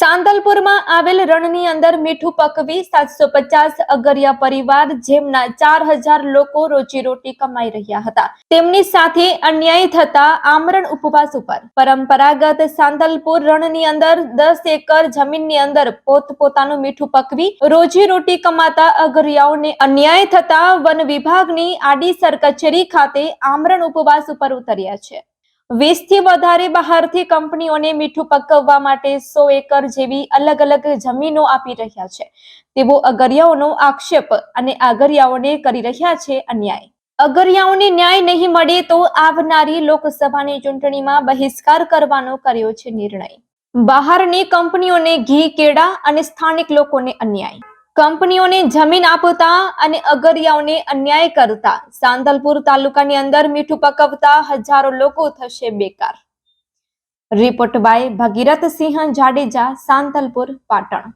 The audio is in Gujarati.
સાંતલપુરમાં આવેલ રણની અંદર મીઠું પકવી સાતસો પચાસ અગરિયા પરિવાર જેમના ચાર હજાર લોકો રોજીરોટી કમાઈ રહ્યા હતા. તેમની સાથે અન્યાય થતા આમરણ ઉપવાસ ઉપર પરંપરાગત સાંદલપુર રણની અંદર દસ એકર જમીનની અંદર પોતપોતાનું મીઠું પકવી રોજીરોટી કમાતા અગરિયાઓને અન્યાય થતા વન વિભાગની આડીસર કચેરી ખાતે આમરણ ઉપવાસ ઉપર ઉતર્યા છે. વીસથી વધારે બહારથી કંપનીઓને મીઠું પકવવા માટે સો એકર જેવી અલગ અલગ જમીનો આપી રહ્યા છે. તેવો અગરિયાઓનો આક્ષેપ અને આગરિયાઓને કરી રહ્યા છે અન્યાય. અગરિયાઓને ન્યાય નહીં મળે તો આવનારી લોકસભાની ચૂંટણીમાં બહિષ્કાર કરવાનો કર્યો છે નિર્ણય. બહારની કંપનીઓને ઘી, કેળા અને સ્થાનિક લોકોને અન્યાય. કંપનીઓને જમીન આપતા અને અગરિયાઓને અન્યાય કરતા. સાંતલપુર તાલુકાની અંદર મીઠું પકવતા હજારો લોકો થશે બેકાર. Report by Bhagirath Singh Jadeja Santalpur Patan.